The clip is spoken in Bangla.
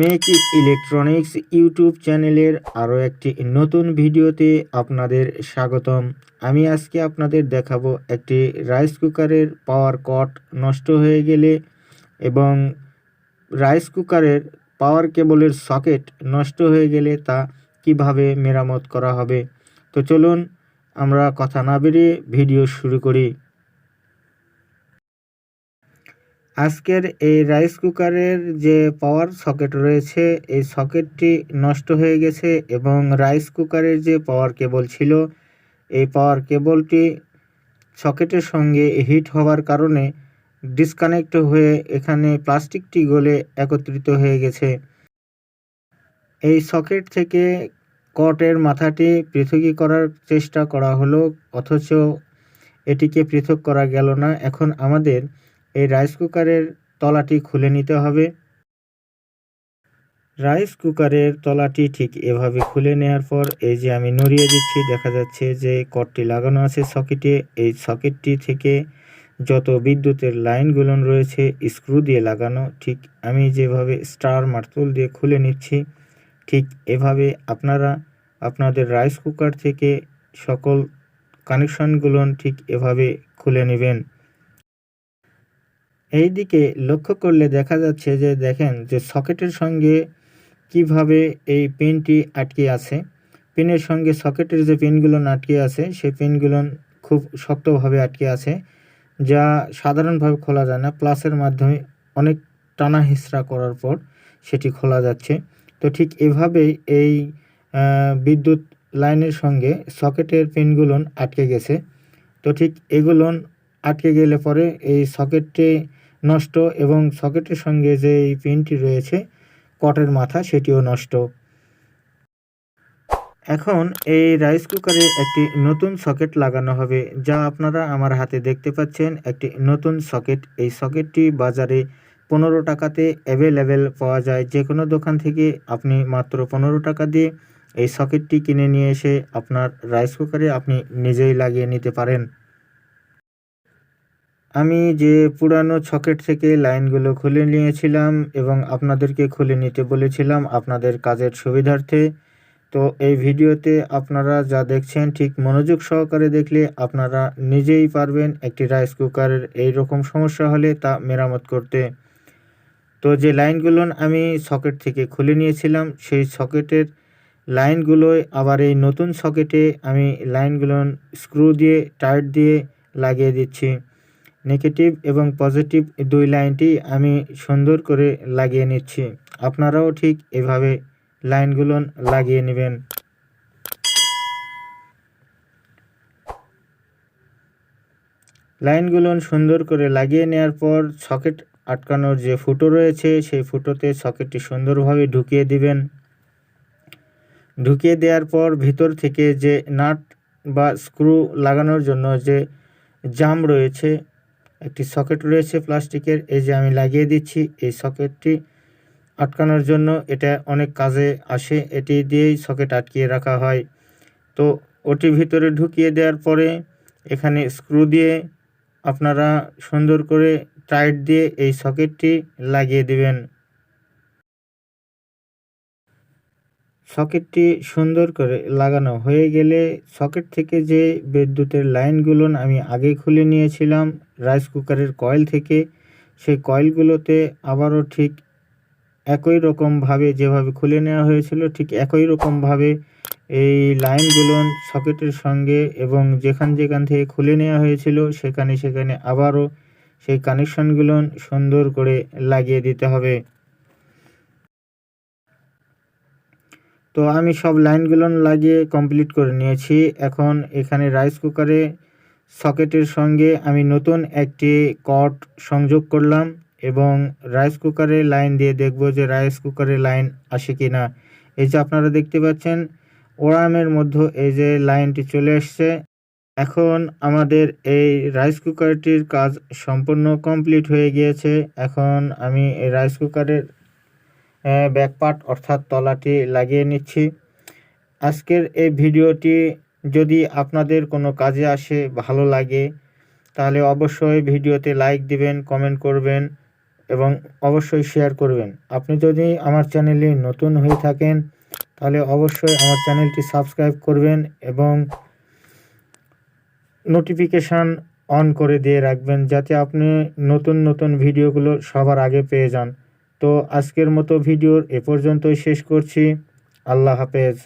মেক ইলেকট্রনিক্স ইউটিউব চ্যানেলের আরও একটি নতুন ভিডিওতে আপনাদের স্বাগতম। আমি আজকে আপনাদের দেখাবো একটি রাইস কুকারের পাওয়ার কট নষ্ট হয়ে গেলে এবং রাইস কুকারের পাওয়ার কেবলের সকেট নষ্ট হয়ে গেলে তা কীভাবে মেরামত করা হবে? তো চলুন আমরা কথা না বেরিয়ে ভিডিও শুরু করি। আজকের এই রাইস কুকারের যে পাওয়ার সকেট রয়েছে, এই সকেটটি নষ্ট হয়ে গেছে এবং রাইস কুকারের যে পাওয়ার কেবল ছিল, এই পাওয়ার কেবলটি সকেটের সঙ্গে হিট হওয়ার কারণে ডিসকানেক্ট হয়ে এখানে প্লাস্টিকটি গলে একত্রিত হয়ে গেছে। এই সকেট থেকে কটের মাথাটি পৃথকী করার চেষ্টা করা হলো, অথচ এটিকে পৃথক করা গেল না। এখন আমাদের এই রাইস কুকারের তলাটি খুলে নিতে হবে। রাইস কুকারের তলাটি ঠিক এভাবে খুলে নেওয়ার পর এই যে আমি নড়িয়ে দিচ্ছি, দেখা যাচ্ছে যে কটটি লাগানো আছে সকেটে। এই সকেটটি থেকে যত বিদ্যুতের লাইনগুলো রয়েছে স্ক্রু দিয়ে লাগানো, ঠিক আমি যেভাবে স্টার মার্তুল দিয়ে খুলে নিচ্ছি, ঠিক এভাবে আপনারা, আপনাদের রাইস কুকার থেকে সকল কানেকশনগুলো ঠিক এভাবে খুলে নেবেন। এই দিকে লক্ষ্য করলে দেখা যাচ্ছে যে দেখেন যে সকেটের সঙ্গে কীভাবে এই পিনটি আটকে আছে। পিনের সঙ্গে সকেটের যে পিনগুলো আটকে আছে, সেই পিনগুলো খুব শক্তভাবে আটকে আছে, যা সাধারণভাবে খোলা যায় না। প্লাসের মাধ্যমে অনেক টানা হিসরা করার পর সেটি খোলা যাচ্ছে। তো ঠিক এভাবেই এই বিদ্যুৎ লাইনের সঙ্গে সকেটের পিনগুলো আটকে গেছে। তো ঠিক এগুলো আটকে গেলে পরে এই সকেটটি নষ্ট এবং সকেটের সঙ্গে যে এই পিনটি রয়েছে, কটের মাথা, সেটিও নষ্ট। এখন এই রাইস কুকারে একটি নতুন সকেট লাগানো হবে, যা আপনারা আমার হাতে দেখতে পাচ্ছেন, একটি নতুন সকেট। এই সকেটটি বাজারে পনেরো টাকাতে অ্যাভেলেবেল পাওয়া যায়। যে কোনো দোকান থেকে আপনি মাত্র পনেরো টাকা দিয়ে এই সকেটটি কিনে নিয়ে এসে আপনার রাইস কুকারে আপনি নিজেই লাগিয়ে নিতে পারেন। আমি যে পুরানো সকেট থেকে লাইনগুলো খুলে নিয়েছিলাম এবং আপনাদেরকে খুলে নিতে বলেছিলাম আপনাদের কাজের সুবিধার্থে, তো এই ভিডিওতে আপনারা যা দেখছেন ঠিক মনোযোগ সহকারে দেখলে আপনারা নিজেই পারবেন একটি রাইস কুকারের এই রকম সমস্যা হলে তা মেরামত করতে। তো যে লাইনগুলো আমি সকেট থেকে খুলে নিয়েছিলাম, সেই সকেটের লাইনগুলোয় আবার এই নতুন সকেটে আমি লাইনগুলো স্ক্রু দিয়ে, টাইট দিয়ে লাগিয়ে দিচ্ছি। নেগেটিভ এবং পজিটিভ দুই লাইনটি আমি সুন্দর করে লাগিয়ে নিচ্ছি। আপনারাও ঠিক এভাবে লাইনগুলো লাগিয়ে নেবেন। লাইনগুলো সুন্দর করে লাগিয়ে নেওয়ার পর সকেট আটকানোর যে ফুটো রয়েছে, সেই ফুটোতে সকেটটি সুন্দরভাবে ঢুকিয়ে দিবেন। ঢুকিয়ে দেওয়ার পর ভিতর থেকে যে নাট বা স্ক্রু লাগানোর জন্য যে জাম রয়েছে একটি সকেট রয়েছে প্লাস্টিকের, এই যে আমি লাগিয়ে দিচ্ছি, এই সকেটটি আটকানোর জন্য এটা অনেক কাজে আসে, এটি দিয়েই সকেট আটকিয়ে রাখা হয়। তো ওটি ভিতরে ঢুকিয়ে দেওয়ার পরে এখানে স্ক্রু দিয়ে আপনারা সুন্দর করে টাইট দিয়ে এই সকেটটি লাগিয়ে দিবেন। সকেটটি সুন্দর করে লাগানো হয়ে গেলে সকেট থেকে যে বিদ্যুতের লাইনগুলো আমি আগে খুলে নিয়েছিলাম, রাইস কুকারের কয়েল থেকে, সেই কয়েলগুলোতে আবারও ঠিক একই রকমভাবে যেভাবে খুলে নেওয়া হয়েছিল, ঠিক একই রকমভাবে এই লাইনগুলো সকেটের সঙ্গে এবং যেখান যেখান থেকে খুলে নেওয়া হয়েছিল, সেখানে সেখানে আবারও সেই কানেকশনগুলো সুন্দর করে লাগিয়ে দিতে হবে। তো আমি সব লাইনগুলো লাগিয়ে কমপ্লিট করে নিয়েছি। এখন এখানে রাইস কুকারে সকেটের সঙ্গে আমি নতুন একটি কট সংযোগ করলাম এবং রাইস কুকারে লাইন দিয়ে দেখব যে রাইস কুকারে লাইন আসে কি না এই যে আপনারা দেখতে পাচ্ছেন ওরামের মধ্যে এই যে লাইনটি চলে এসছে। এখন আমাদের এই রাইস কুকারটির কাজ সম্পূর্ণ কমপ্লিট হয়ে গিয়েছে। এখন আমি এই রাইস কুকারের ব্যাকপার্ট অর্থাৎ তলাটি লাগিয়ে নিচ্ছি। আজকের এই ভিডিওটি যদি আপনাদের কোনো কাজে আসে, ভালো লাগে, তাহলে অবশ্যই ভিডিওতে লাইক দিবেন, কমেন্ট করবেন এবং অবশ্যই শেয়ার করবেন। আপনি যদি আমার চ্যানেলে নতুন হয়ে থাকেন, তাহলে অবশ্যই আমার চ্যানেলটি সাবস্ক্রাইব করবেন এবং নোটিফিকেশান অন করে দিয়ে রাখবেন, যাতে আপনি নতুন নতুন ভিডিওগুলো সবার আগে পেয়ে যান। তো আজকের মতো ভিডিওর এ পর্যন্তই শেষ করছি। আল্লাহ হাফেজ।